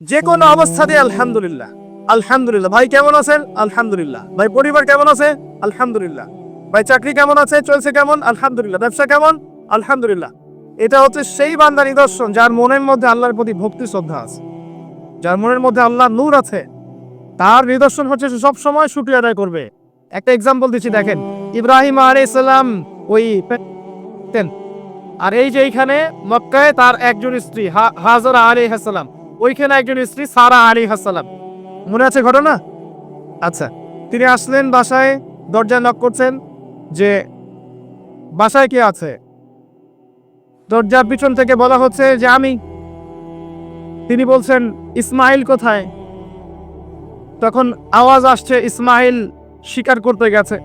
যে কোনো অবস্থাতে আলহামদুলিল্লাহ। আলহামদুলিল্লাহ, ভাই কেমন আছেন? আলহামদুলিল্লাহ। ভাই পরিবার কেমন আছে? আলহামদুলিল্লাহ। ভাই চাকরি কেমন আছে? চলছে কেমন? আলহামদুলিল্লাহ। ব্যবসা কেমন? আলহামদুলিল্লাহ। এটা হচ্ছে সেই বান্দা নিদর্শন, যার মনের মধ্যে আল্লাহর প্রতি ভক্তি, শ্রদ্ধা আছে। যার মনের মধ্যে আল্লাহ নূর আছে, তার নিদর্শন হচ্ছে সে সব সময় ছুটি আদায় করবে। একটা এক্সাম্পল দিচ্ছি, দেখেন। ইব্রাহিম আলাইহিস সালাম ওই আর এই যে এইখানে মক্কায় তার একজন স্ত্রী হাজরা আলাইহিস সালাম। ওইখানে একজন স্ত্রী সারা আলাইহিস সালাম মনে আছে ঘটনা? আচ্ছা তিনি আসলেন বাসায়, দরজা নক করছেন যে, বাসায় কে আছে? দরজার পিছন থেকে বলা হচ্ছে যে, আমি। তিনি বলছেন, ইসমাইল কোথায়? তখন আওয়াজ আসছে, ইসমাইল শিকার করতে গেছে।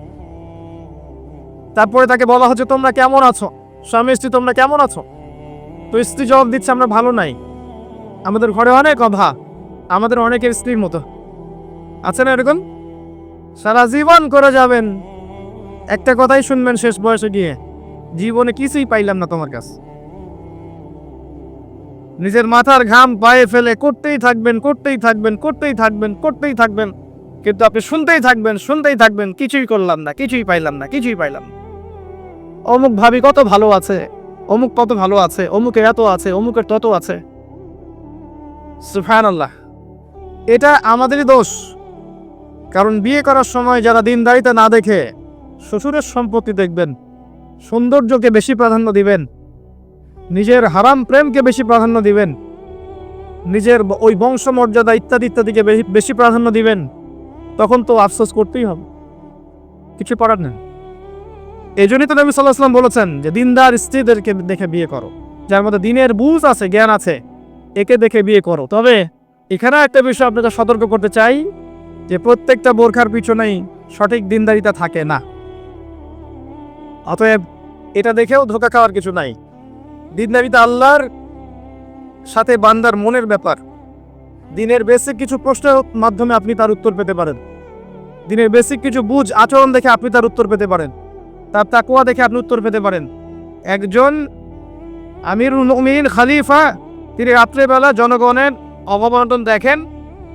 তারপরে তাকে বলা হচ্ছে, তোমরা কেমন আছো? স্বামী স্ত্রী, তোমরা কেমন আছো? তো স্ত্রী জবাব দিচ্ছে, আমরা ভালো নাই। আমাদের ঘরে অনেক অভাব। আমাদের অনেকের স্ত্রীর মতো। আছে না এরকম? সারা জীবন করে যাবেন। একটা কথাই শুনবেন শেষ বয়সে গিয়ে, জীবনে কিছুই পাইলাম না তোমার কাছে। নিজের মাথার ঘাম পায়ে ফেলে করতেই থাকবেন করতেই থাকবেন করতেই থাকবেন করতেই থাকবেন। কিন্তু আপনি শুনতেই থাকবেন শুনতেই থাকবেন, কিছুই করলাম না, কিছুই পাইলাম না, কিছুই পাইলাম। অমুক ভাবি কত ভালো আছে, অমুক কত ভালো আছে, অমুকের এত আছে, অমুকের তত আছে। সুফান এটা আমাদেরই দোষ। কারণ বিয়ে করার সময় যারা দিনদারিতা না দেখে শ্বশুরের সম্পত্তি দেখবেন, সৌন্দর্যকে বেশি প্রাধান্য দিবেন, নিজের হারাম প্রেমকে বেশি প্রাধান্য দিবেন, নিজের ওই বংশমর্যাদা ইত্যাদি ইত্যাদিকে বেশি- প্রাধান্য দিবেন, তখন তো আফসোস করতেই হবে। কিছু করার নেই। এই জন্যই তো নবী সাল্লাহ বলেছেন যে, দিনদার স্ত্রীদেরকে দেখে বিয়ে করো। যার মধ্যে দিনের বুঝ আছে, জ্ঞান আছে। একে দেখে বিয়ে করো। তবে এখানে একটা বিষয় আপনাকে সতর্ক করতে চাই, যে প্রত্যেকটা বোরখার পিছনেই সঠিক দিনদারিতা থাকে না। অতএব এটা দেখেও ধোকা খাওয়ার কিছু নাই। দিনদারিতা আল্লাহর সাথে বান্দার মনের ব্যাপার। দিনের বেসিক কিছু প্রশ্নের মাধ্যমে আপনি তার উত্তর পেতে পারেন। দিনের বেসিক কিছু বুঝ আচরণ দেখে আপনি তার উত্তর পেতে পারেন। তার তাকুয়া দেখে আপনি উত্তর পেতে পারেন। একজন আমিরুল খালিফা তিনি রাত্রেবেলা জনগণের অবমন্টন দেখেন।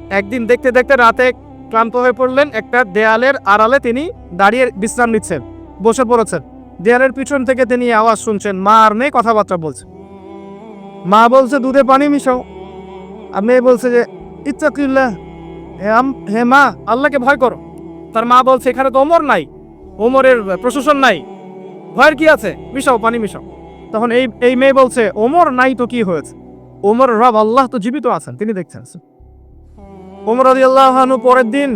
একদিন দেখতে দেখতে রাতে ক্লান্ত হয়ে পড়লেন একটা দেয়ালের আড়ালে তিনি দাঁড়িয়ে বিশ্রাম নিচ্ছেন, বসে পড়েছেন। দেয়ালের পিছন থেকে তিনি আওয়াজ শুনছেন, মা আর মেয়ে কথাবার্তা বলছে। মা বলছে দুধে পানি মিশাও। আর মেয়ে বলছে যে হে আম- হে মা, আল্লাহকে ভয় করো। তার মা বলছে, এখানে তো ওমর নাই, ওমরের প্রশাসন নাই। ভয়ের কি আছে? মিশাও, পানি মিশাও। তখন এই এই মেয়ে বলছে, ওমর নাই তো কি হয়েছে? ওমর রব আল্লাহ তো জীবিত আছেন, তিনি দেখছেন। ওমর আদি আল্লাহানু পরের দিন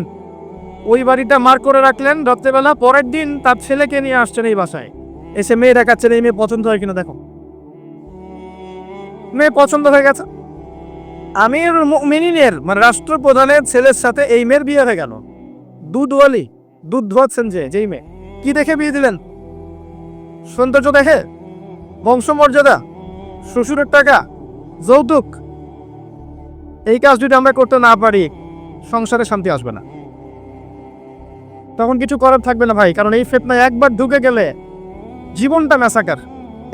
ওই বাড়িটা মার করে রাখলেন, রাত্রেবেলা পরের দিন তার ছেলেকে নিয়ে আসছেন এই বাসায়। এসে মেয়ে দেখাচ্ছেন, এই মেয়ে পছন্দ হয় কিনা দেখো। মেয়ে পছন্দ হয়ে গেছে। আমির মিনিনের মানে রাষ্ট্রপ্রধানের ছেলের সাথে এই মেয়ের বিয়ে হয়ে গেল। দুধওয়ালি দুধ ধোয়াচ্ছেন যে, যেই মেয়ে। কি দেখে বিয়ে দিলেন? সৌন্দর্য দেখে? বংশমর্যাদা? শ্বশুরের টাকা? যৌতুক। এই কাজ যদি আমরা করতে না পারি, সংসারে শান্তি আসবে না। তখন কিছু করার থাকবে না ভাই, কারণ এই ফেতনায় একবার ঢুকে গেলে জীবনটা ম্যাসাকার।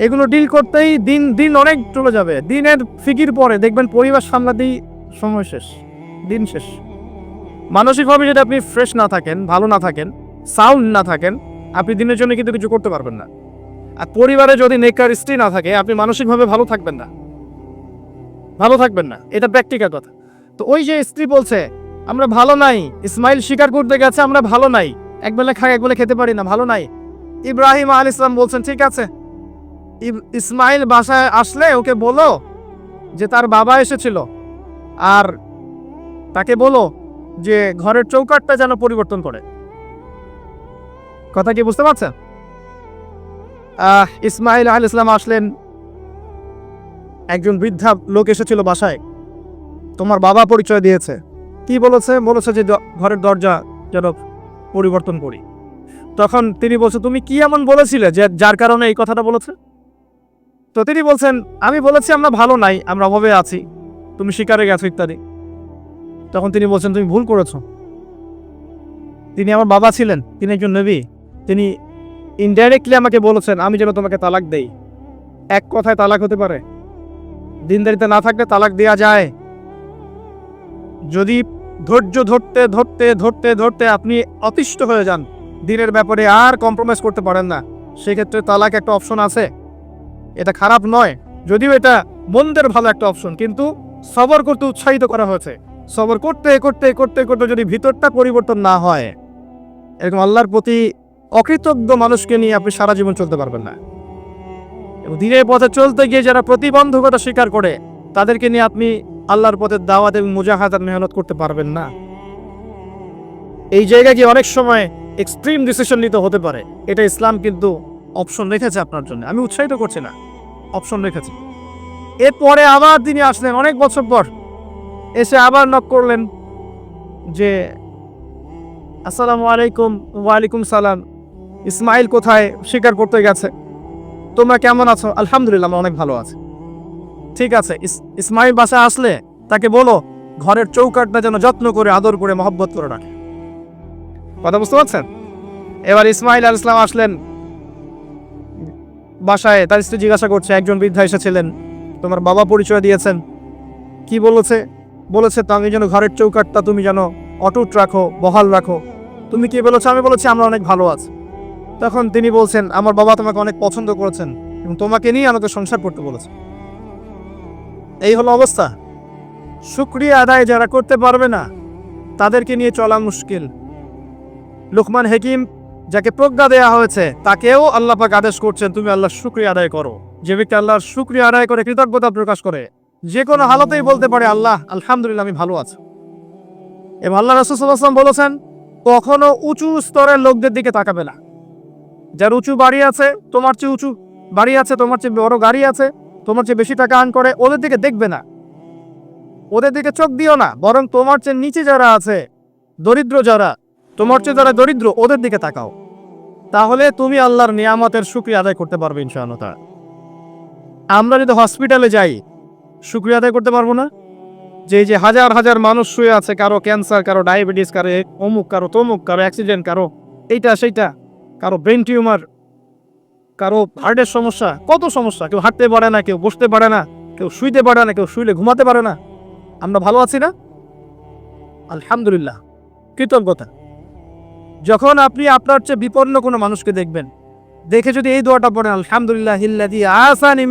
এগুলো ডিল করতেই দিন দিন অনেক চলে যাবে। দিনের ফিকির পরে দেখবেন পরিবার সামলাতেই সময় শেষ, দিন শেষ। মানসিকভাবে যদি আপনি ফ্রেশ না থাকেন, ভালো না থাকেন সাউন্ড না থাকেন, আপনি দিনের জন্য কিন্তু কিছু করতে পারবেন না। আর পরিবারে যদি নেকার স্ত্রী না থাকে, আপনি মানসিকভাবে ভালো থাকবেন না। ভালো থাকবেন না। এটা প্র্যাকটিক্যাল কথা। তো ওই যে স্ত্রী বলছে আমরা ভালো নাই ইসমাইল স্বীকার করতে গেছে আমরা ভালো নাই। একবেলা খাই একবেলা খেতে পারি না ভালো নাই। ইব্রাহিম আল ইসলাম বলছেন ঠিক আছে। ইসমাইল বাসায় আসলে ওকে বলো যে তার বাবা এসেছিল আর তাকে বলো যে ঘরের চৌকাটটা যেন পরিবর্তন করে। কথা কি বুঝতে পারছেন? আহ, ইসমাইল আল ইসলাম আসলেন একজন বৃদ্ধা লোক এসেছিল বাসায়। তোমার বাবা পরিচয় দিয়েছে। কি বলেছে? বলেছে যে ঘরের দরজা যেন পরিবর্তন করি। তখন তিনি বলছে, তুমি কি এমন বলেছিলে যে যার কারণে এই কথাটা বলেছে? তো তিনি বলছেন, আমি বলেছি আমরা ভালো নাই, আমরা অভাবে আছি। তুমি শিকারে গেছো, ইত্যাদি। তখন তিনি বলছেন, তুমি ভুল করেছ। তিনি আমার বাবা ছিলেন, তিনি একজন নবী। তিনি ইনডাইরেক্টলি আমাকে বলেছেন, আমি যেন তোমাকে তালাক দেই। এক কথায় তালাক হতে পারে। দিনদারিতে না থাকলে তালাক দেওয়া যায়। যদি ধৈর্য ধরতে ধরতে ধরতে ধরতে আপনি অতিষ্ঠ হয়ে যান, দিনের ব্যাপারে আর কম্প্রোমাইজ করতে পারেন না, সেক্ষেত্রে তালাক একটা অপশন আছে। এটা খারাপ নয়, যদিও এটা মন্দের ভালো একটা অপশন কিন্তু সবর করতে উৎসাহিত করা হয়েছে। সবর করতে করতে করতে করতে যদি ভিতরটা পরিবর্তন না হয়, এরকম আল্লাহর প্রতি অকৃতজ্ঞ মানুষকে নিয়ে আপনি সারা জীবন চলতে পারবেন না। এবং দিনের পথে চলতে গিয়ে যারা প্রতিবন্ধকতা স্বীকার করে, তাদেরকে নিয়ে আপনি আল্লাহর পথে দাওয়াত এবং মুজাহাদার মেহনত করতে পারবেন না। এই জায়গায় গিয়ে অনেক সময় এক্সট্রিম ডিসিশন নিতে হতে পারে। এটা ইসলাম কিন্তু অপশন রেখেছে আপনার জন্য। আমি উৎসাহিত করছি না। অপশন রেখেছে। এরপরে আবার তিনি আসলেন অনেক বছর পর। এসে আবার নক করলেন যে, আসসালামু আলাইকুম ওয়ালাইকুম সালাম। ইসমাইল কোথায়? স্বীকার করতে গেছে। তোমরা কেমন আছো? আলহামদুলিল্লাহ, আমরা অনেক ভালো আছি। ঠিক আছে ইসমাইল বাসায় আসলে তাকে বলো, ঘরের চৌকাটটা যেন যত্ন করে, আদর করে, মহব্বত করে রাখে। কথা বুঝতে পারছেন? এবার ইসমাইল আল ইসলাম আসলেন বাসায়, তার স্ত্রী জিজ্ঞাসা করছে, একজন বৃদ্ধা এসেছিলেন, তোমার বাবা পরিচয় দিয়েছেন। কি বলেছে? বলেছে, তো আমি যেন ঘরের চৌকাটটা তুমি যেন অটুট রাখো, বহাল রাখো। তুমি কি বলেছ? আমি বলেছি, আমরা অনেক ভালো আছি। তখন তিনি বলছেন, আমার বাবা তোমাকে অনেক পছন্দ করেছেন এবং তোমাকে নিয়ে আমাকে সংসার করতে বলেছে। এই হলো অবস্থা। শুক্রিয়া আদায় যারা করতে পারবে না, তাদেরকে নিয়ে চলা মুশকিল। লুকমান হেকিম যাকে প্রজ্ঞা দেয়া হয়েছে, তাকেও আল্লাহ পাক আদেশ করছেন, তুমি আল্লাহর শুক্রিয়া আদায় করো। যে ব্যক্তি আল্লাহর শুক্রিয়া আদায় করে কৃতজ্ঞতা প্রকাশ করে, যে কোনো হালতেই বলতে পারে, আল্লাহ, আলহামদুলিল্লাহ, আমি ভালো আছি। এবং আল্লাহ রসুলাম বলেছেন, কখনো উঁচু স্তরের লোকদের দিকে তাকাবে না। যার উঁচু বাড়ি আছে, তোমার চেয়ে উঁচু বাড়ি আছে, তোমার চেয়ে বড় গাড়ি আছে, তোমার চেয়ে বেশি টাকা আর্ন করে, ওদের দিকে দেখবে না। ওদের দিকে চোখ দিও না, বরং তোমার চেয়ে নিচে যারা আছে, দরিদ্র যারা, তোমার চেয়ে যারা দরিদ্র, ওদের দিকে তাকাও। তাহলে তুমি আল্লাহর নিয়ামতের শুক্রিয়া আদায় করতে পারবে ইনশাআল্লাহ। আমরা যদি হসপিটালে যাই, শুক্রিয়া আদায় করতে পারব না? যে যে হাজার হাজার মানুষ শুয়ে আছে, কারও ক্যান্সার কারও ডায়াবেটিস কারও অমুক, কারও তমুক, কারও অ্যাক্সিডেন্ট কারও এইটা, সেইটা কারও ব্রেন টিউমার কারও হার্টের সমস্যা, কত সমস্যা? কেউ হাঁটতে পারে না, কেউ বসতে পারে না, কেউ শুইতে পারে না, কেউ শুইলে ঘুমাতে পারে না। আমরা ভালো আছি না? আলহামদুলিল্লাহ। কৃতজ্ঞতা। যখন আপনি আপনার চেয়ে বিপন্ন কোনো মানুষকে দেখবেন, দেখে যদি এই দোয়াটা পড়েন আলহামদুলিল্লাহ হিল্লাদি আসানি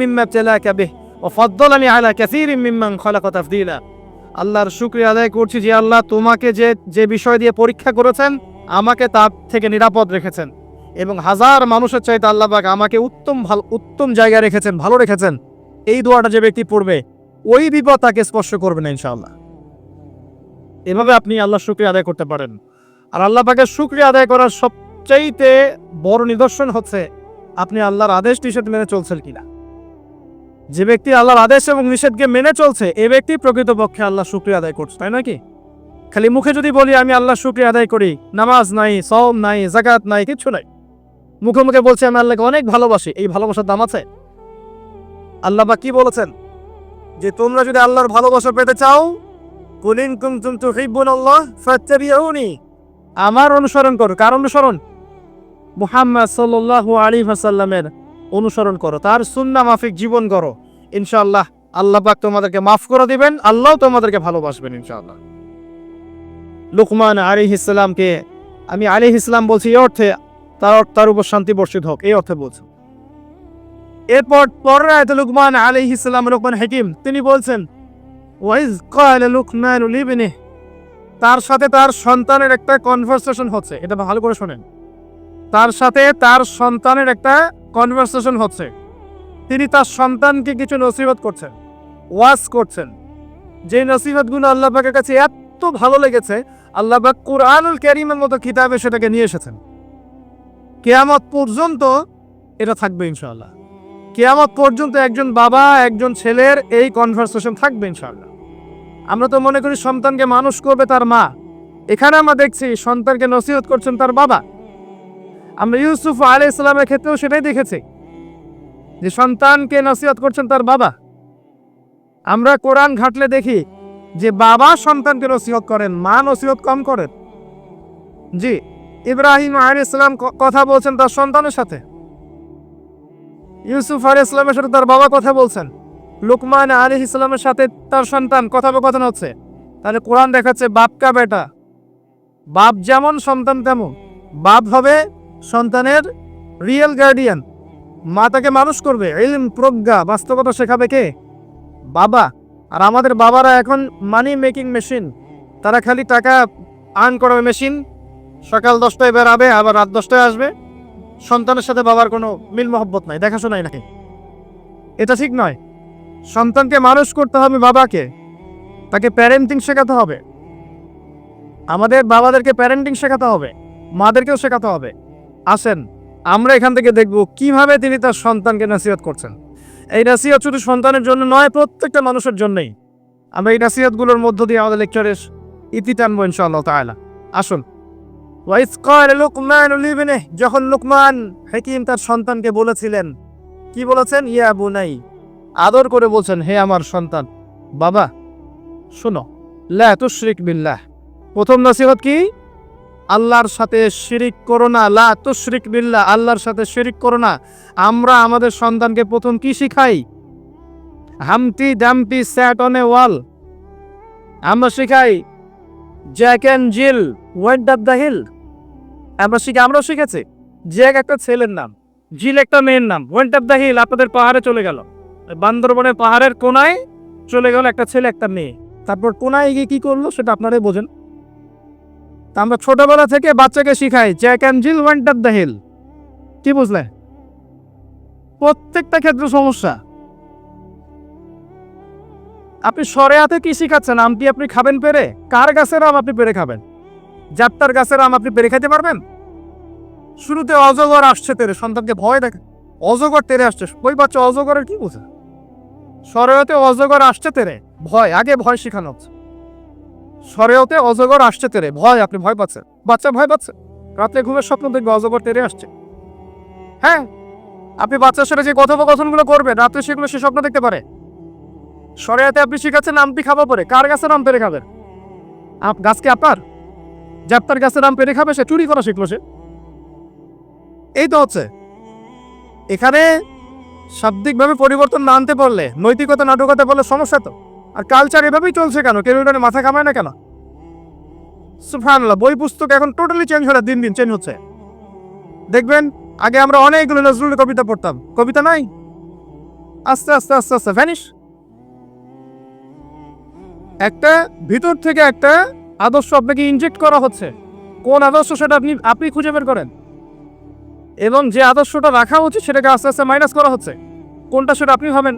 বিহ ও ফদ্দলানি আলা কাসীরিম মিম্মান খালাকা তাফদীলা। আল্লাহর শুকরিয়া আদায় করছি যে আল্লাহ তোমাকে যে যে বিষয় দিয়ে পরীক্ষা করেছেন, আমাকে তার থেকে নিরাপদ রেখেছেন। এবং হাজার মানুষের চাইতে আল্লাহ পাক আমাকে উত্তম ভালো উত্তম জায়গায় রেখেছেন, ভালো রেখেছেন। এই দোয়াটা যে ব্যক্তি পড়বে, ওই বিপদ তাকে স্পর্শ করবে না, ইনশাআল্লাহ। এভাবে আপনি আল্লাহ শুক্রিয়া আদায় করতে পারেন। আর আল্লাহ পাকের শুক্রিয়া আদায় করার সবচাইতে বড় নিদর্শন হচ্ছে, আপনি আল্লাহর আদেশ নিষেধ মেনে চলছেন কিনা। যে ব্যক্তি আল্লাহর আদেশ এবং নিষেধকে মেনে চলছে, এ ব্যক্তি প্রকৃতপক্ষে আল্লাহ শুক্রিয়া আদায় করছে, তাই নাকি খালি মুখে যদি বলি, আমি আল্লাহ শুক্রিয়া আদায় করি, নামাজ নাই সওম নাই জাকাত নাই কিছু নাই। মুখে মুখে বলছি, আমি আল্লাহকে অনেক ভালোবাসি। এই ভালোবাসার দাম আছে? আল্লাহ বা কি বলেছেন? যে তোমরা যদি আল্লাহর ভালোবাসা পেতে চাও কুলিন কুমতুম তুহিব্বুনাল্লাহ ফাত্তাবিউনি। আমার অনুসরণ করো। কার অনুসরণ? মুহাম্মদ সাল্লাল্লাহু আলাইহি ওয়াসাল্লামের অনুসরণ করো। তার সুন্নাহ মাফিক জীবন করো ইনশাআল্লাহ আল্লাহ পাক তোমাদেরকে মাফ করে দিবেন আল্লাহ তোমাদেরকে ভালোবাসবেন ইনশাআল্লাহ। লুকমান আলাইহিস সালামকে আমি আলাইহিস সালাম বলছি অর্থে তার তার উপর শান্তি বর্ষিত হোক। এই অর্থে বলছি। এরপর পরের আয়াতে লুকমান আলাইহিস সালাম, লুকমান হাকিম, তিনি বলছেন ওয়াইজ ক্বালা লুকমান লিবনিহি তার সাথে তার সন্তানের একটা কনভারসেশন হচ্ছে। এটা ভালো করে শোনেন। তার সাথে তার সন্তানের একটা কনভারসেশন হচ্ছে। তিনি তার সন্তানকে কিছু নসিহত করছেন, ওয়াজ করছেন। যে নসিহতগুলো আল্লাহ পাকের কাছে এত ভালো লেগেছে, আল্লাহ পাক কুরআনুল কারীমের মতো কিতাবে সেটাকে নিয়ে এসেছেন। কেয়ামত পর্যন্ত এটা থাকবে ইনশাল্লাহ কেয়ামত পর্যন্ত একজন বাবা, একজন ছেলের এই কনভারসেশন থাকবে ইনশাল্লাহ আমরা তো মনে করি সন্তানকে মানুষ করবে তার মা। এখানে আমরা দেখছি সন্তানকে নসিহত করছেন তার বাবা। আমরা ইউসুফ আলী ইসলামের ক্ষেত্রেও সেটাই দেখেছি যে সন্তানকে নসিহত করছেন তার বাবা। আমরা কোরআন ঘাটলে দেখি যে বাবা সন্তানকে নসিহত করেন, মা নসিহত কম করেন। জি। ইব্রাহিম আলী ইসলাম কথা বলছেন তার সন্তানের সাথে। ইউসুফ আলী ইসলামের সাথে তার বাবা কথা বলছেন। লুকমান আলী ইসলামের সাথে তার সন্তান কথোপকথন হচ্ছে। তাহলে কোরআন দেখাচ্ছে বাপ কা বেটা। বাপ যেমন, সন্তান তেমন। বাপ হবে সন্তানের রিয়েল গার্ডিয়ান মা তাকে মানুষ করবে, ইলম, প্রজ্ঞা, বাস্তবতা শেখাবে কে? বাবা। আর আমাদের বাবারা এখন মানি মেকিং মেশিন তারা খালি টাকা আর্ন করাবে মেশিন সকাল দশটায় বেরাবে, আবার রাত দশটায় আসবে। সন্তানের সাথে বাবার কোনো মিল মহব্বত নাই দেখাশোনাই নাই এটা ঠিক নয়। সন্তানকে মানুষ করতে হবে বাবাকে। তাকে প্যারেন্টিং শেখাতে হবে। আমাদের বাবাদেরকে প্যারেন্টিং শেখাতে হবে। মাদেরকেও শেখাতে হবে। আসেন, আমরা এখান থেকে দেখব কীভাবে তিনি তার সন্তানকে নাসিহত করছেন। এই নাসিহত শুধু সন্তানের জন্য নয়, প্রত্যেকটা মানুষের জন্যই। আমরা এই নাসিহতগুলোর মধ্য দিয়ে আমাদের লেকচারের ইতি টানবো ইনশাআল্লাহ তাআলা। আসুন যখন লুকমান হাকিম তার সন্তানকে বলেছিলেন, কি বলেছেন? ইয়া বুনাই, আদর করে বলছেন, হে আমার সন্তান, বাবা, শোনো, লা তুশরিক বিল্লাহ। প্রথম নসিহত কি? আল্লাহর সাথে শিরিক করো না, লা তুশরিক বিল্লাহ, আল্লাহর সাথে শিরিক করো না। আমরা আমাদের সন্তানকে প্রথম কি শিখাই? Humpty Dumpty sat on a wall. আমরা শিখাই Jack and Jill went up the hill. আমরা শিখে, আমরাও শিখেছি। জ্যাক একটা ছেলের নাম, জিল একটা মেয়ের নাম। ওয়েন্ট অফ দ্য হিল আপনাদের পাহাড়ে চলে গেল। বান্দরবনের পাহাড়ের কোনায় চলে গেল একটা ছেলে, একটা মেয়ে। তারপর কোনায় গিয়ে কি করল সেটা আপনারাই বোঝেন। তা আমরা ছোটবেলা থেকে বাচ্চাকে শিখাই, Jack and Jill went off the hill কি বুঝলে? প্রত্যেকটা ক্ষেত্রে সমস্যা। আপনি সরেয়াতে কি শিখাচ্ছেন? আমটি আপনি খাবেন পেরে? কার গাছের আম আপনি পেরে খাবেন? যাত্রার গাছের আম আপনি পেরে খেতে পারবেন? শুরুতে অজগর আসছে তেরে, সন্তানকে ভয় দেখে। অজগর তেরে আসছে, ওই বাচ্চা অজগরের কি বোঝে? সরেয়তে অজগর আসছে তেরে, ভয়, আগে ভয় শেখানো হচ্ছে। সরেয়তে অজগর আসছে তেরে, ভয়, আপনি ভয় পাচ্ছেন। বাচ্চা ভয় পাচ্ছে। রাত্রে ঘুমের স্বপ্ন দেখবে অজগর তেরে আসছে। হ্যাঁ আপনি বাচ্চার সাথে যে কথোপকথনগুলো করবেন, রাত্রে সেগুলো সে স্বপ্ন দেখতে পারে। সরেয়াতে আপনি শিখাচ্ছেন আমটি খাব পরে। কার গাছের আম পেরে খাবেন? আপ গাছকে আপনার? যাপ্তার গাছের আম পেরে খাবে, সে চুরি করা শিখলো সে। এই তো হচ্ছে। এখানে শাব্দিকভাবে পরিবর্তন না আনতে পারলে, নৈতিকতা নাটকতা বললে সমস্যা তো। আর কালচার এভাবেই চলছে কেন? কেউ মাথা কামায় না কেন? সুফানুল্লাহ বই পুস্তক এখন টোটালি চেঞ্জ হলে দিন দিন চেঞ্জ হচ্ছে। দেখবেন, আগে আমরা অনেকগুলো নজরুলের কবিতা পড়তাম। কবিতা নাই? আস্তে আস্তে আস্তে আস্তে ভ্যানিশ একটা, ভিতর থেকে একটা আদর্শ আপনাকে ইনজেক্ট করা হচ্ছে। কোন আদর্শ সেটা আপনি আপনি খুঁজে বের করেন। এবং যে আদর্শটা রাখা উচিত সেটাকে আস্তে আস্তে মাইনাস করা হচ্ছে। কোনটা সেটা আপনি ভাবেন?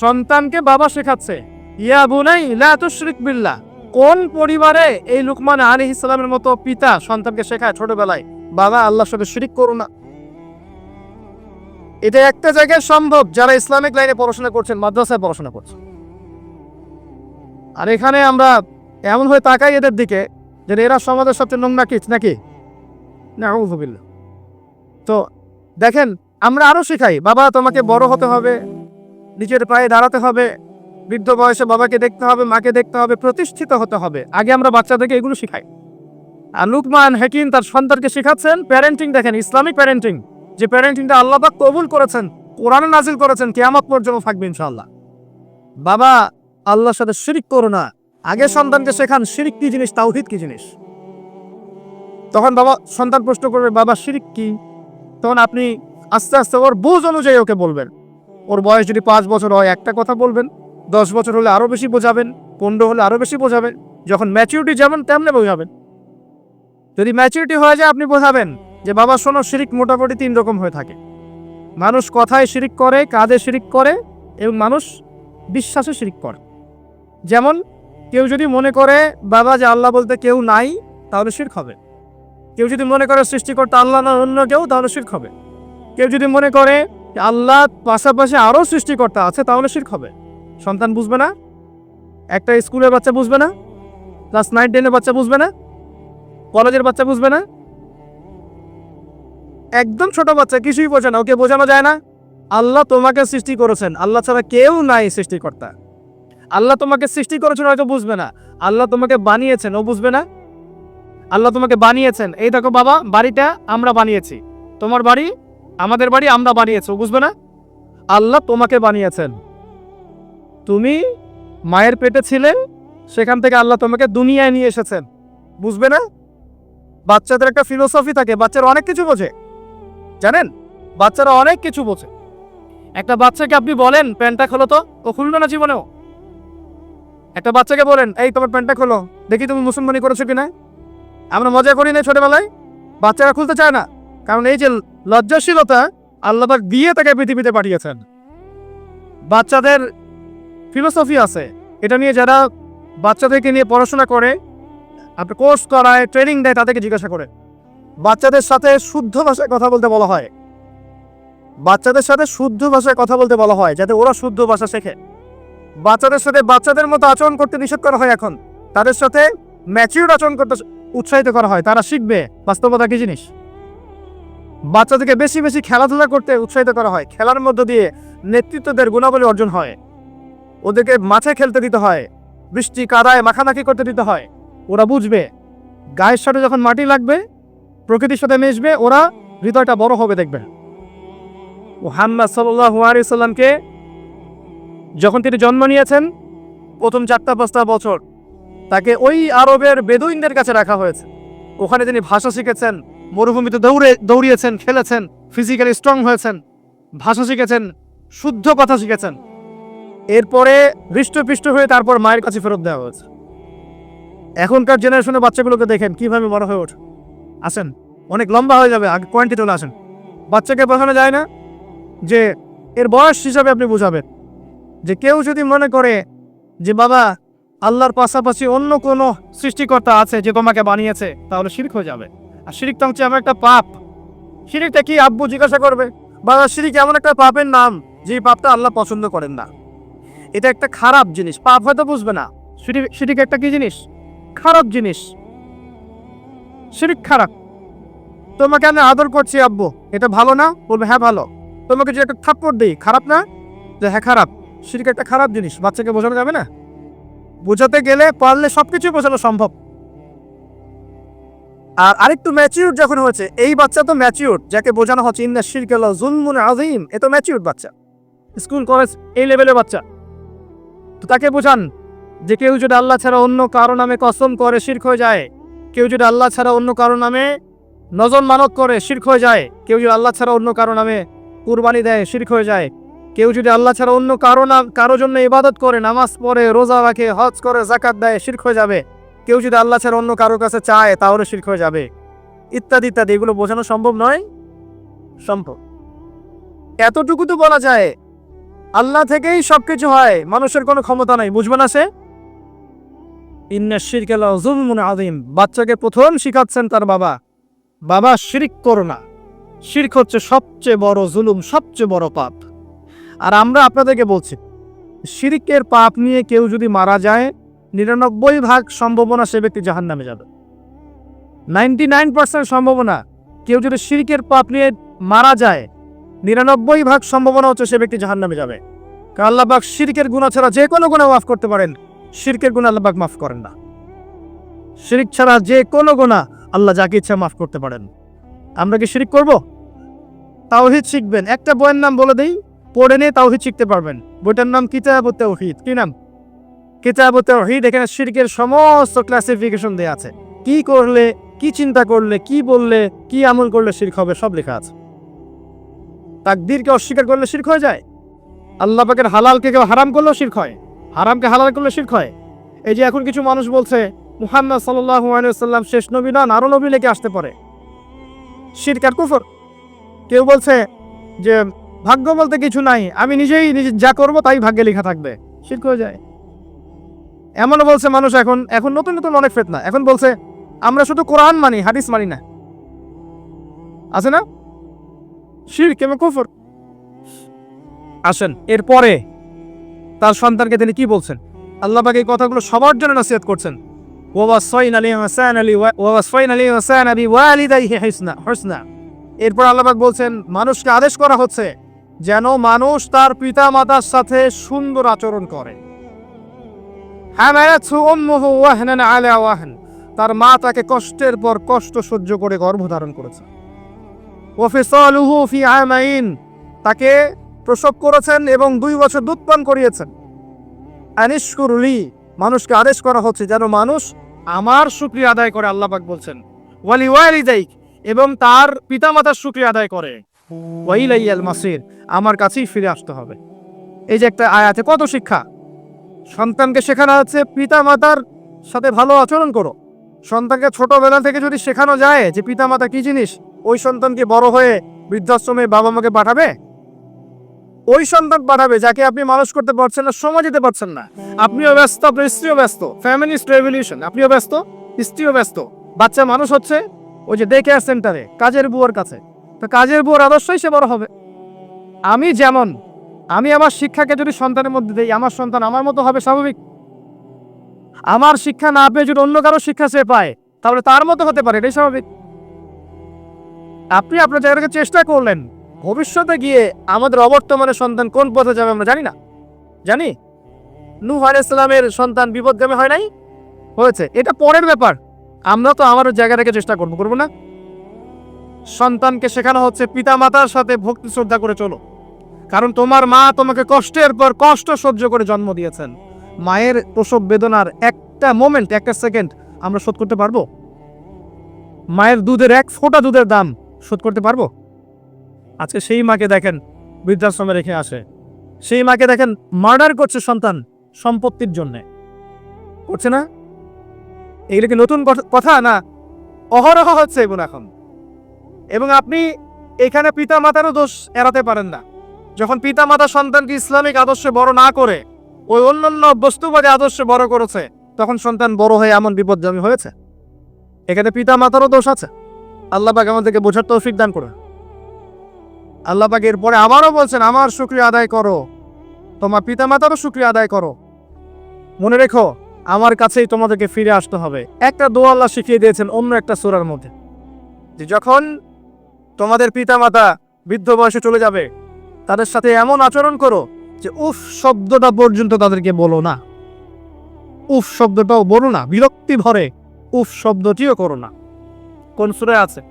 সন্তানকে বাবা শেখাচ্ছে, ইয়া বুনাই, লা তুশরিক বিল্লাহ। কোন পরিবারে এই লুকমান আলী ইসলামের মতো পিতা সন্তানকে শেখায় ছোটবেলায়, বাবা, আল্লাহর সাথে শিরিক করো না। এটা একটা জায়গায় সম্ভব যারা ইসলামিক লাইনে পড়াশোনা করছেন, মাদ্রাসায় পড়াশোনা করছেন। আর এখানে আমরা এমন হয়ে তাকাই এদের দিকে যে এরা সমাজের সবচেয়ে নোংরা কিচ, নাকি? না তো দেখেন, আমরা আরও শেখাই, বাবা, তোমাকে বড় হতে হবে, নিজের পায়ে দাঁড়াতে হবে, বৃদ্ধ বয়সে বাবাকে দেখতে হবে, মাকে দেখতে হবে, প্রতিষ্ঠিত হতে হবে। আগে আমরা বাচ্চাদেরকে এগুলো শেখাই। আর লুকমান হাকিম তার সন্তানকে শেখাচ্ছেন প্যারেন্টিং দেখেন, ইসলামিক প্যারেন্টিং যে প্যারেন্টিংটা আল্লাহ কবুল করেছেন, কোরআনে নাজিল করেছেন, কেয়ামত পর্যন্ত থাকবে ইনশাল্লাহ বাবা আল্লাহর সাথে শিরিক করো না। আগে সন্তানকে শেখান শিরিক কি জিনিস, তাওহিদ কি জিনিস? তখন বাবা সন্তান প্রশ্ন করবে, বাবা, শিরিক কি? তখন আপনি আস্তে আস্তে ওর বুঝ অনুযায়ী ওকে বলবেন। ওর বয়স যদি পাঁচ বছর হয়, একটা কথা বলবেন, দশ বছর হলে আরও বেশি বোঝাবেন, পনেরো হলে আরও বেশি বোঝাবেন, যখন ম্যাচিউরিটি যেমন তেমনি বোঝাবেন। যদি ম্যাচিউরিটি হয়ে যায়, আপনি বোঝাবেন যে, বাবা, শোনো, শিরিক মোটামুটি তিন রকম হয়ে থাকে। মানুষ কথায় শিরিক করে কাজে শিরিক করে, এবং মানুষ বিশ্বাসে শিরিক করে। যেমন, কেউ যদি মনে করে বাবা যে আল্লাহ বলতে কেউ নাই, তাহলে শির্ক হবে। কেউ যদি মনে করে সৃষ্টিকর্তা আল্লাহ না অন্য কেউ, তাহলে শির্ক হবে। কেউ যদি মনে করে আল্লাহ পাশাপাশি আরও সৃষ্টিকর্তা আছে, তাহলে শির্ক হবে। সন্তান বুঝবে না? একটা স্কুলের বাচ্চা বুঝবে না? ক্লাস নাইন, টেনের বাচ্চা বুঝবে না? কলেজের বাচ্চা বুঝবে না? একদম ছোট বাচ্চা, কিছুই বোঝে না, ওকে বোঝানো যায় না। আল্লাহ তোমাকে সৃষ্টি করেছেন। আল্লাহ ছাড়া কেউ নাই সৃষ্টিকর্তা। আল্লাহ তোমাকে সৃষ্টি করেছেন হয়তো বুঝবে না। আল্লাহ তোমাকে বানিয়েছেন, ও বুঝবে না? আল্লাহ তোমাকে বানিয়েছেন। এই দেখো বাবা, বাড়িটা আমরা বানিয়েছি। তোমার বাড়ি? আমাদের বাড়ি আমরা বানিয়েছি, ও বুঝবে না? আল্লাহ তোমাকে বানিয়েছেন। তুমি মায়ের পেটে ছিলেন সেখান থেকে আল্লাহ তোমাকে দুনিয়ায় নিয়ে এসেছেন। বুঝবে না? বাচ্চাদের একটা ফিলোসফি থাকে, বাচ্চারা অনেক কিছু বোঝে। জানেন? বাচ্চারা অনেক কিছু বোঝে। একটা বাচ্চাকে আপনি বলেন, প্যান্টটা খোলো তো, ও খুললো না জীবনেও? একটা বাচ্চাকে বলেন, এই, তোমার প্যান্টটা খোলো। দেখি তুমি মুসলমানি করেছ কিনা? আমরা মজা করি না ছোটবেলায়? বাচ্চারা খুলতে চায় না। কারণ এই যে লজ্জাশীলতা আল্লাহ দিয়ে তাকে পৃথিবীতে পাঠিয়েছেন। বাচ্চাদের ফিলোসফি আছে। এটা নিয়ে যারা বাচ্চাদেরকে নিয়ে পড়াশোনা করে, আপনার কোর্স করায় ট্রেনিং দেয়, তাদেরকে জিজ্ঞাসা করে। বাচ্চাদের সাথে শুদ্ধ ভাষায় কথা বলতে বলা হয়। বাচ্চাদের সাথে শুদ্ধ ভাষায় কথা বলতে বলা হয়, যাতে ওরা শুদ্ধ ভাষা শেখে। বাচ্চাদের সাথে বাচ্চাদের মতো আচরণ করতে নিষেধ করা হয় এখন। তাদের সাথে ম্যাচিউর আচরণ করতে উৎসাহিত করা হয়। তারা শিখবে বাস্তবতা কি জিনিস। বাচ্চাদেরকে বেশি বেশি খেলাধুলা করতে উৎসাহিত করা হয়। খেলার মধ্য দিয়ে নেতৃত্বদের গুণাবলী অর্জন হয়। ওদেরকে মাঠে খেলতে দিতে হয়। বৃষ্টি, কাদায় মাখামাখি করতে দিতে হয়। ওরা বুঝবে, গায়ের সাথে যখন মাটি লাগবে, প্রকৃতির সাথে মিশবে, ওরা হৃদয়টা বড় হবে, দেখবে। মুহাম্মদ সাল্লাল্লাহু আলাইহি সাল্লামকে যখন তিনি জন্ম নিয়েছেন, প্রথম চারটা পাঁচটা বছর, তাকে ওই আরবের বেদুইনদের কাছে রাখা হয়েছে। ওখানে তিনি ভাষা শিখেছেন, মরুভূমিতে দৌড়ে, দৌড়িয়েছেন, খেলেছেন ফিজিক্যালি স্ট্রং হয়েছেন, ভাষা শিখেছেন, শুদ্ধ কথা শিখেছেন। এরপরে হৃষ্টপিষ্ট হয়ে তারপর মায়ের কাছে ফেরত দেওয়া হয়েছে। এখনকার জেনারেশনের বাচ্চাগুলোকে দেখেন, কীভাবে বড় হয়ে ওঠে। আসেন, অনেক লম্বা হয়ে যাবে, আগে পয়েন্টে চলে আসেন। বাচ্চাকে বোঝানো যায় না যে এর বয়স হিসাবে আপনি বুঝাবেন। যে কেউ যদি মনে করে যে, বাবা, আল্লাহর পাশাপাশি অন্য কোনো সৃষ্টিকর্তা আছে যে তোমাকে বানিয়েছে, তাহলে শিরিক হয়ে যাবে। আর শিরিক তো হচ্ছে এমন একটা পাপ। শিরিকটা কি আব্বু জিজ্ঞাসা করবে? বাবা, শিরিক এমন একটা পাপের নাম যে পাপটা আল্লাহ পছন্দ করেন না। এটা একটা খারাপ জিনিস, পাপ হয়তো বুঝবে না। শিরিক শিরিক একটা কি জিনিস? খারাপ জিনিস। শিরিক খারাপ। তোমাকে আমি আদর করছি, আব্বু। এটা ভালো না? বলবে হ্যাঁ ভালো। তোমাকে যে একটা থাপ্পড় দিই, খারাপ না? যে হ্যাঁ খারাপ। শিরিক একটা খারাপ জিনিস, বাচ্চাকে বোঝানো যাবে না? বোঝাতে গেলে পারলে সবকিছু বোঝানো সম্ভব। আর আরেকটু ম্যাচিউর যখন হয়েছে, এই বাচ্চা তো ম্যাচিউর যাকে বোঝানো হচ্ছে, ইন্না শিরকেল জুলমুন আজিম এ তো ম্যাচিউর বাচ্চা। স্কুল, কলেজ, এই লেভেলের বাচ্চা। তো তাকে বোঝান যে কেউ যদি আল্লাহ ছাড়া অন্য কারও নামে কসম করে শির্ক হয়ে যায়, কেউ যদি আল্লাহ ছাড়া অন্য কারও নামে নজর মানত করে শির্ক হয়ে যায়, কেউ যদি আল্লাহ ছাড়া অন্য কারও নামে কুরবানি দেয়, শির্ক হয়ে যায় কেউ যদি আল্লাহ ছাড়া অন্য কারও না কারও জন্য ইবাদত করে, নামাজ পড়ে, রোজা রাখে, হজ করে জাকাত দেয়, শির্ক হয়ে যাবে। কেউ যদি আল্লাহ ছাড়া অন্য কারোর কাছে চায়, তাহলে শির্ক হয়ে যাবে। ইত্যাদি ইত্যাদি, এগুলো বোঝানো সম্ভব নয়? সম্ভব। এতটুকু তো বলা যায়, আল্লাহ থেকেই সবকিছু হয়, মানুষের কোনো ক্ষমতা নাই, বুঝবে না সে? শিরকেল আদিম বাচ্চাকে প্রথম শিখাচ্ছেন তার বাবা। বাবা, শিরিক করো না। শির্ক হচ্ছে সবচেয়ে বড় জুলুম, সবচেয়ে বড় পাপ। আর আমরা আপনাদেরকে বলছি শিরিকের পাপ নিয়ে কেউ যদি মারা যায়, নিরানব্বই ভাগ সম্ভাবনা সে ব্যক্তি জাহান নামে যাবে। নাইনটি নাইন পার্সেন্ট সম্ভাবনা, কেউ যদি শিরিকের পাপ নিয়ে মারা যায়, নিরানব্বই ভাগ সম্ভাবনা হচ্ছে সে ব্যক্তি জাহান নামে যাবে আল্লাহবাক শিরিকের গুণা ছাড়া যে কোনো গুণা মাফ করতে পারেন শিরকের গুণা আল্লাহবাক মাফ করেন না। শিরিক ছাড়া যে কোনো গুণা আল্লাহ যাকে ইচ্ছা মাফ করতে পারেন। আমরা কি শিরিক করব? তাওহিদ শিখবেন। একটা বইয়ের নাম বলে দেই পড়ে নিয়ে তাওহিদ শিখতে পারবেন। বইটার নাম কিতাব তাওহিদ। কি নাম? কিতাব তাওহিদ, এখানে শিরকের সমস্ত ক্লাসিফিকেশন দেওয়া আছে। কি করলে, কি চিন্তা করলে, কি বললে, কি আমল করলে শিরক হবে, সব লেখা আছে। তাকদিরকে অস্বীকার করলে শিরক হয়ে যায়? আল্লাহ পাকের হালালকে কেউ হারাম করলেও শিরক হয়। হারামকে হালাল করলে শিরক হয়। এই যে এখন কিছু মানুষ বলছে, মুহাম্মদ ওয়াসাল্লাম শেষ নবী নন, আরও নবী লেগে আসতে পারে। শিরক আর কুফর। কেউ বলছে যে ভাগ্য বলতে কিছু নাই। আমি নিজেই নিজে যা করব তাই ভাগ্যে লেখা থাকবে। শিরক হয়ে যায়। এমনও বলছে মানুষ এখন এখন নতুন নতুন অনেক ফেতনা। এখন বলছে, আমরা শুধু কোরআন মানি, হাদিস মানি না। আছে না? শিরক এবং কুফর। আসেন, এরপরে তার সন্তানকে তিনি কি বলছেন? আল্লাহ পাক এই কথাগুলো সবার জন্য নসিহত করছেন। এরপর আল্লাহ বলছেন, মানুষকে আদেশ করা হচ্ছে যেন মানুষ তার পিতা মাতার সাথে সুন্দর আচরণ করে। তার মা তাকে কষ্টের পর কষ্ট সহ্য করে গর্ভধারণ করেছে। তাকে প্রসব করেছেন এবং দুই বছর দুধ পান করিয়েছেন। আনিশকুরলি মানুষকে আদেশ করা হচ্ছে যেন মানুষ আমার শুক্রিয়া আদায় করে, আল্লাহ পাক বলছেন। ওয়ালি ওয়ালিদাইক। এবং তার পিতামাতার শুক্রিয়া আদায় করে। ওয়াইলাইয়াল মাসির আমার কাছেই ফিরে আসতে হবে। এই যে একটা আয়াতে কত শিক্ষা? সন্তানকে শেখানো হচ্ছে পিতা মাতার সাথে ভালো আচরণ করো। সন্তানকে ছোটবেলা থেকে যদি শেখানো যায় যে পিতা মাতা কি জিনিস, ওই সন্তানকে বড় হয়ে বৃদ্ধাশ্রমে বাবা মাকে পাঠাবে? ওই সন্তান পাঠাবে যাকে আপনি মানুষ করতে পারছেন না, সময় দিতে পারছেন না। আপনিও ব্যস্ত, আপনার স্ত্রীও ব্যস্ত ফ্যামিলিস্ট রেভলিউশন আপনিও ব্যস্ত, স্ত্রীও ব্যস্ত। বাচ্চা মানুষ হচ্ছে ওই যে ডে কেয়ার সেন্টারে কাজের বুয়ার কাছে। তো কাজের বুয়ার আদর্শই সে বড় হবে। আমি যেমন, আমি আমার শিক্ষাকে যদি সন্তানের মধ্যে দিই, আমার সন্তান আমার মতো হবে স্বাভাবিক। আমার শিক্ষা না পেয়ে যদি অন্য কারও শিক্ষা সে পায়, তাহলে তার মতো হতে পারে, এটাই স্বাভাবিক। আপনি আপনার জায়গা থেকে চেষ্টা করলেন, ভবিষ্যতে গিয়ে আমাদের অবর্তমানে সন্তান কোন পথে যাবে আমরা জানি না। জানি? নূহ আলাইসালামের সন্তান বিপদগামী হয় নাই? হয়েছে। এটা পরের ব্যাপার। আমরা তো আমারও জায়গা থেকে চেষ্টা করব করব না? সন্তানকে শেখানো হচ্ছে পিতা মাতার সাথে ভক্তি শ্রদ্ধা করে চলো। কারণ তোমার মা তোমাকে কষ্টের পর কষ্ট সহ্য করে জন্ম দিয়েছেন। মায়ের প্রসব বেদনার একটা মোমেন্ট একটা সেকেন্ড আমরা শোধ করতে পারব? মায়ের দুধের এক ফোঁটা দুধের দাম শোধ করতে পারব? আজকে সেই মাকে দেখেন বৃদ্ধাশ্রমে রেখে আসে। সেই মাকে দেখেন মার্ডার করছে সন্তান সম্পত্তির জন্যে। করছে না? এগুলো কি নতুন কথা- না অহরহ হচ্ছে এগুলো এখন? এবং আপনি এখানে পিতা মাতারও দোষ এড়াতে পারেন না। যখন পিতা মাতা সন্তানকে ইসলামিক আদর্শে বড় না করে, ওই অন্যান্য বস্তুবাদী আদর্শে বড় করেছে, তখন সন্তান বড় হয়ে এমন বিপদগামী হয়েছে? এখানে পিতা মাতারও দোষ আছে। আল্লাহ পাক আমাদেরকে বোঝার তৌফিক দান করে আল্লাহ পাক এরপরে আবারও বলছেন, আমার শুক্রিয়া আদায় করো। তোমার পিতা মাতারও শুক্রিয়া আদায় করো। মনে রেখো, আমার কাছেই তোমাদেরকে ফিরে আসতে হবে। একটা দোয়া আল্লাহ শিখিয়ে দিয়েছেন অন্য একটা সুরার মধ্যে। যে যখন তোমাদের পিতা মাতা বৃদ্ধ বয়সে চলে যাবে তাদের সাথে এমন আচরণ করো যে উফ শব্দটা পর্যন্ত তাদেরকে বলো না উফ শব্দটাও বলো না বিরক্তি ভরে উফ শব্দটিও করো না কোন সুরে আছে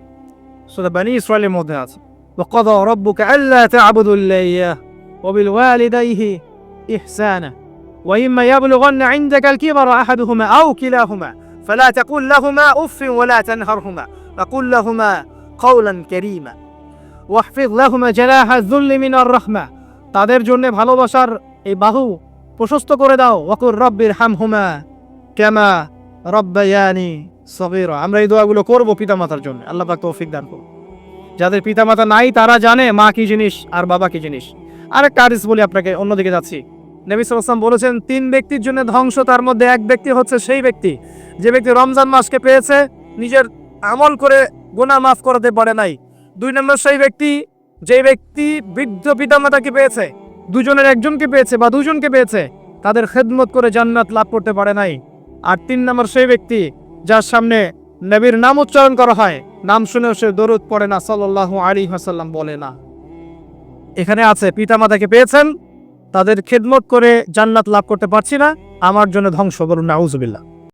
সুরে বানি ইসরায়েলের মধ্যে আছে وقضى ربك ألا تعبدوا إلا إياه وبالوالديه إحسانا وإما يبلغن عندك الكبر أحدهما أو كلاهما فلا تقل لهما أف ولا تنهرهما وقل لهما কৌলান কেরিমা। ওয়াহফিজ লাহুমা জালাহা জুল্লিমিন আর রহমা। তাদের জন্য ভালোবাসার এই বাহু প্রশস্ত করে দাও। ওয়াকুর রব্বির হামহুমা কেমা রব্বায়ানি সবির আমরা এই দোয়াগুলো করব পিতামাতার জন্য। আল্লাহ পাক তৌফিক দান করুন। যাদের পিতামাতা নাই, তারা জানে মা কি জিনিস আর বাবা কি জিনিস। আরেক কারিস বলি আপনাকে, অন্যদিকে যাচ্ছি। নবী সালাম বলেছেন, তিন ব্যক্তির জন্য ধ্বংস, তার মধ্যে এক ব্যক্তি হচ্ছে সেই ব্যক্তি। যে ব্যক্তি রমজান মাসকে পেয়েছে, নিজের আমল করে গুনাহ মাফ করাতে পারে নাই। দুই নম্বর, সেই ব্যক্তি যে ব্যক্তি বৃদ্ধ পিতামাতাকে পেয়েছে, দুজনের একজনকে পেয়েছে বা দুজনকে পেয়েছে, তাদের খেদমত করে জান্নাত লাভ করতে পারে নাই। আর তিন নম্বর, সেই ব্যক্তি যার সামনে নবীর নাম উচ্চারণ করা হয়, নাম শুনেও সে দরুদ পড়ে না সাল্লাহ আলী হাসাল্লাম বলে না। এখানে আছে, পিতামাতাকে পেয়েছেন, তাদের খেদমত করে জান্নাত লাভ করতে পারছি না, আমার জন্য ধ্বংস, বলুন, নাউজুবিল্লাহ।